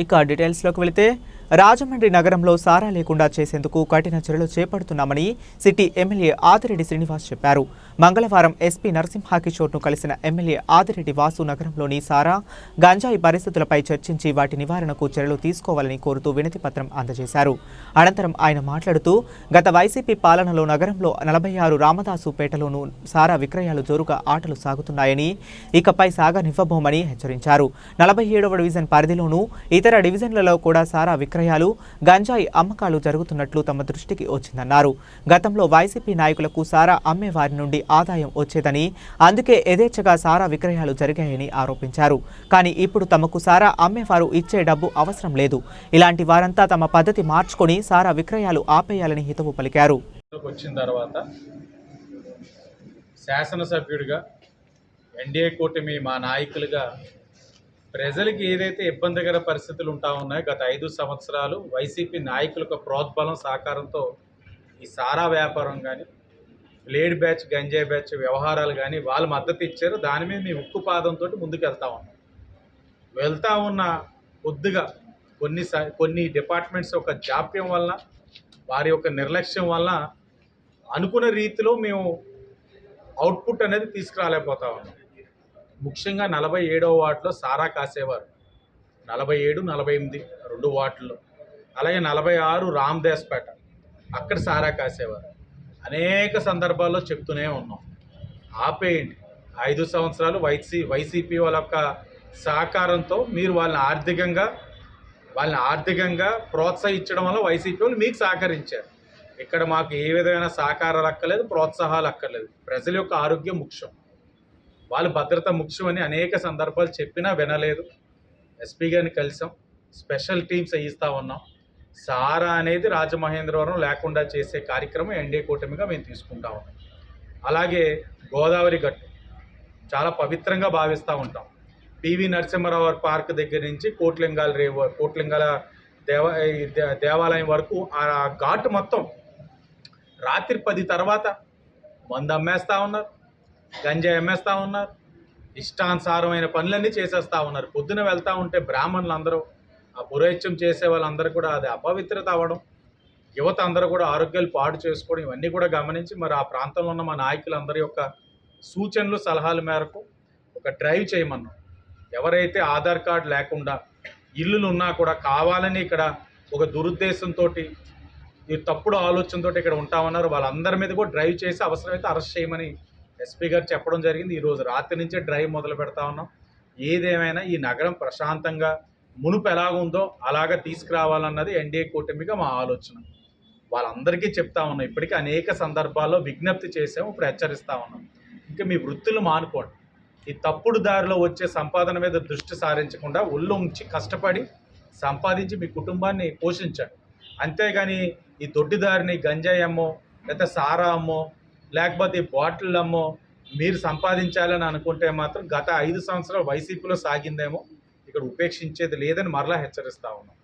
ఇక డీటెయిల్స్లోకి వెళితే రాజమండ్రి నగరంలో సారా లేకుండా చేసేందుకు కఠిన చర్యలు చేపడుతున్నామని సిటీ ఎమ్మెల్యే ఆదిరెడ్డి శ్రీనివాస్ చెప్పారు. మంగళవారం ఎస్పీ నరసింహాకిషోర్ను కలిసిన ఎమ్మెల్యే ఆదిరెడ్డి వాసు నగరంలోని సారా గంజాయి పరిస్థితులపై చర్చించి వాటి నివారణకు చర్యలు తీసుకోవాలని కోరుతూ వినతి పత్రం అందజేశారు. అనంతరం ఆయన మాట్లాడుతూ గత వైసీపీ పాలనలో నగరంలో నలభై ఆరు రామదాసుపేటలోనూ సారా విక్రయాలు జోరుగా ఆటలు సాగుతున్నాయని ఇకపై సాగనివ్వబోమని హెచ్చరించారు. నలభై ఏడవ డివిజన్ పరిధిలోనూ ఇతర డివిజన్లలో కూడా సారా విక్రయాలు గంజాయి అమ్మకాలు జరుగుతున్నట్లు తమ దృష్టికి వచ్చిందన్నారు. గతంలో వైసీపీ నాయకులకు సారా అమ్మే వారి నుండి ఆదాయం వచ్చేదని అందుకే యథేచ్ఛగా సారా విక్రయాలు జరిగాయని ఆరోపించారు. కానీ ఇప్పుడు తమకు సారా అమ్మేవారు ఇచ్చే డబ్బు అవసరం లేదు. ఇలాంటి వారంతా తమ పద్ధతి మార్చుకొని సారా విక్రయాలు ఆపేయాలని హితవు పలికారు. వచ్చిన తర్వాత శాసనసభ్యుడిగా ఎన్డీఏ కూటమి మా నాయకులుగా ప్రజలకి ఏదైతే ఇబ్బందికర పరిస్థితులు ఉంటా ఉన్నాయో గత ఐదు సంవత్సరాలు వైసీపీ నాయకులకు ప్రోద్బలం సహకారంతో ఈ సారా వ్యాపారం కానీ బ్లేడ్ బ్యాచ్ గంజాయి బ్యాచ్ వ్యవహారాలు కానీ వాళ్ళు మద్దతు ఇచ్చారు. దాని మీద మేము ఉక్కు పాదంతో ముందుకు వెళ్తా ఉన్నాం. వెళ్తా ఉన్న కొద్దిగా కొన్ని కొన్ని డిపార్ట్మెంట్స్ యొక్క జాప్యం వలన వారి యొక్క నిర్లక్ష్యం వలన అనుకున్న రీతిలో మేము అవుట్పుట్ అనేది తీసుకురాలేకపోతా ఉన్నాం. ముఖ్యంగా నలభై ఏడవ వార్డులో సారా కాసేవారు. నలభై ఏడు నలభై ఎనిమిది రెండు వార్డుల్లో. అలాగే నలభై ఆరు రామ్దాస్పేట అక్కడ సారా కాసేవారు. అనేక సందర్భాల్లో చెప్తూనే ఉన్నాం. ఆపేయండి. ఐదు సంవత్సరాలు వైసీ వైసీపీ వాళ్ళ యొక్క సహకారంతో మీరు వాళ్ళని ఆర్థికంగా వాళ్ళని ఆర్థికంగా ప్రోత్సహించడం వల్ల వైసీపీ వాళ్ళు మీకు సహకరించారు. ఇక్కడ మాకు ఏ విధమైన సహకారాలు అక్కర్లేదు ప్రోత్సాహాలు అక్కర్లేదు. ప్రజల యొక్క ఆరోగ్యం ముఖ్యం. వాళ్ళ భద్రత ముఖ్యమని అనేక సందర్భాలు చెప్పినా వినలేదు. ఎస్పీ గారిని కలిసాం. స్పెషల్ టీమ్స్ వేయిస్తా ఉన్నాం. సారా అనేది రాజమహేంద్రవరం లేకుండా చేసే కార్యక్రమం ఎన్డీఏ కూటమిగా మేము తీసుకుంటా ఉన్నాం. అలాగే గోదావరి గట్టు చాలా పవిత్రంగా భావిస్తూ ఉంటాం. పివి నరసింహరావు పార్క్ దగ్గర నుంచి కోట్లింగాల రేవు కోట్లింగాల దేవ దేవాలయం వరకు ఆ ఘాటు మొత్తం రాత్రి పది తర్వాత మందు అమ్మేస్తా ఉన్నారు. గంజాయి అమ్మేస్తా ఉన్నారు. ఇష్టానుసారమైన పనులన్నీ చేసేస్తా ఉన్నారు. పొద్దున వెళ్తా ఉంటే బ్రాహ్మణులు అందరూ ఆ పురోహిత్యం చేసే వాళ్ళందరూ కూడా అది అపవిత్రత అవ్వడం యువత అందరూ కూడా ఆరోగ్యాలు పాడు చేసుకోవడం ఇవన్నీ కూడా గమనించి మరి ఆ ప్రాంతంలో ఉన్న మా నాయకులందరి యొక్క సూచనలు సలహాల మేరకు ఒక డ్రైవ్ చేయమన్నాం. ఎవరైతే ఆధార్ కార్డు లేకుండా ఇల్లులు ఉన్నా కూడా కావాలని ఇక్కడ ఒక దురుద్దేశంతో ఈ తప్పుడు ఆలోచనతో ఇక్కడ ఉంటామన్నారు వాళ్ళందరి మీద కూడా డ్రైవ్ చేసి అవసరమైతే అరెస్ట్ చేయమని ఎస్పీ గారు చెప్పడం జరిగింది. ఈరోజు రాత్రి నుంచే డ్రైవ్ మొదలు పెడతా ఉన్నాం. ఏదేమైనా ఈ నగరం ప్రశాంతంగా మునుపు ఎలాగుందో అలాగా తీసుకురావాలన్నది ఎన్డీఏ కూటమిగా మా ఆలోచన. వాళ్ళందరికీ చెప్తా ఉన్నాం. ఇప్పటికీ అనేక సందర్భాల్లో విజ్ఞప్తి చేసాము ఇప్పుడు హెచ్చరిస్తా ఉన్నాం. ఇంకా మీ వృత్తులు మానుకోండి. ఈ తప్పుడు దారిలో వచ్చే సంపాదన మీద దృష్టి సారించకుండా ఒళ్ళు ఉంచి కష్టపడి సంపాదించి మీ కుటుంబాన్ని పోషించండి. అంతేగాని ఈ దొడ్డిదారిని గంజాయి అమ్మో లేకపోతే సారా అమ్మో లేకపోతే ఈ బాటిల్ అమ్మో మీరు సంపాదించాలని అనుకుంటే మాత్రం గత ఐదు సంవత్సరాలు వైసీపీలో సాగిందేమో. ఇక్కడ ఉపేక్షించేది లేదని మరలా హెచ్చరిస్తా ఉన్నాం.